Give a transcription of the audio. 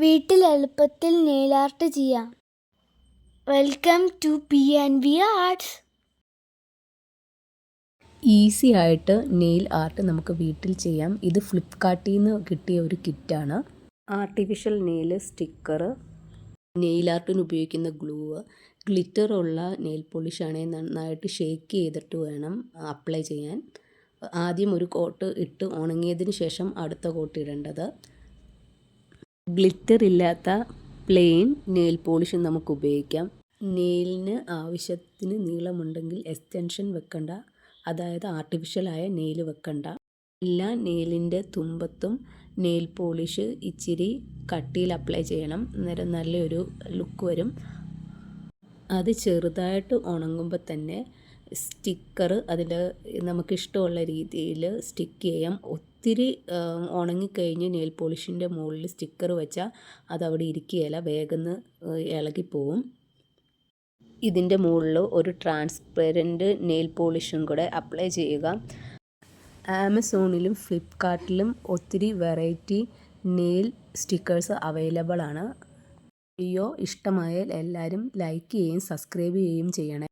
വീട്ടിൽ എളുപ്പത്തിൽ നെയിലാർട്ട് ചെയ്യാം. Welcome to P and V arts easy ആയിട്ട് നെയിൽ ആർട്ട് നമുക്ക് വീട്ടിൽ ചെയ്യാം. ഇത് ഫ്ലിപ്കാർട്ടിൽ നിന്ന് കിട്ടിയ ഒരു കിറ്റാണ്. ആർട്ടിഫിഷ്യൽ നെയിൽ സ്റ്റിക്കർ നെയിൽ ആർട്ടിന് ഉപയോഗിക്കുന്ന ഗ്ലൂ ഗ്ലിറ്റർ ഉള്ള നെയിൽ പോളിഷാണെങ്കിൽ നന്നായിട്ട് ഷേക്ക് ചെയ്തിട്ട് വേണം അപ്ലൈ ചെയ്യാൻ. ആദ്യം ഒരു കോട്ട് ഇട്ട് ഉണങ്ങിയതിന് ശേഷം അടുത്ത കോട്ട് ഇടേണ്ടത്. ഗ്ലിറ്റർ ഇല്ലാത്ത പ്ലെയിൻ നെയിൽ പോളിഷ് നമുക്ക് ഉപയോഗിക്കാം. നെയിലിന് ആവശ്യത്തിന് നീളമുണ്ടെങ്കിൽ എക്സ്റ്റൻഷൻ വെക്കണ്ട. അതായത് ആർട്ടിഫിഷ്യലായ നെയിൽ വെക്കണ്ട. എല്ലാ നെയിലിന്റെ തുമ്പത്തും നെയിൽ പോളിഷ് ഇച്ചിരി കട്ടിയിൽ അപ്ലൈ ചെയ്യണം. അന്നേരം നല്ലൊരു ലുക്ക് വരും. അത് ചെറുതായിട്ട് ഉണങ്ങുമ്പോൾ തന്നെ സ്റ്റിക്കർ അതിൽ നമുക്കിഷ്ടമുള്ള രീതിയിൽ സ്റ്റിക്ക് ചെയ്യാം. ഒത്തിരി ഉണങ്ങിക്കഴിഞ്ഞ് നെയിൽ പോളിഷിന്റെ മുകളിൽ സ്റ്റിക്കർ വെച്ചാൽ അതവിടെ ഇരിക്കുകയില്ല. വേഗം ഇളകിപ്പോവും. ഇതിന്റെ മുകളിൽ ഒരു ട്രാൻസ്പെറന്റ് നെയിൽ പോളിഷും കൂടെ അപ്ലൈ ചെയ്യുക. ആമസോണിലും ഫ്ലിപ്കാർട്ടിലും ഒത്തിരി വെറൈറ്റി നെയിൽ സ്റ്റിക്കേഴ്സ് അവൈലബിൾ ആണ് വീഡിയോ ഇഷ്ടമായാൽ എല്ലാവരും ലൈക്ക് ചെയ്യുകയും സബ്സ്ക്രൈബ് ചെയ്യുകയും ചെയ്യണേ.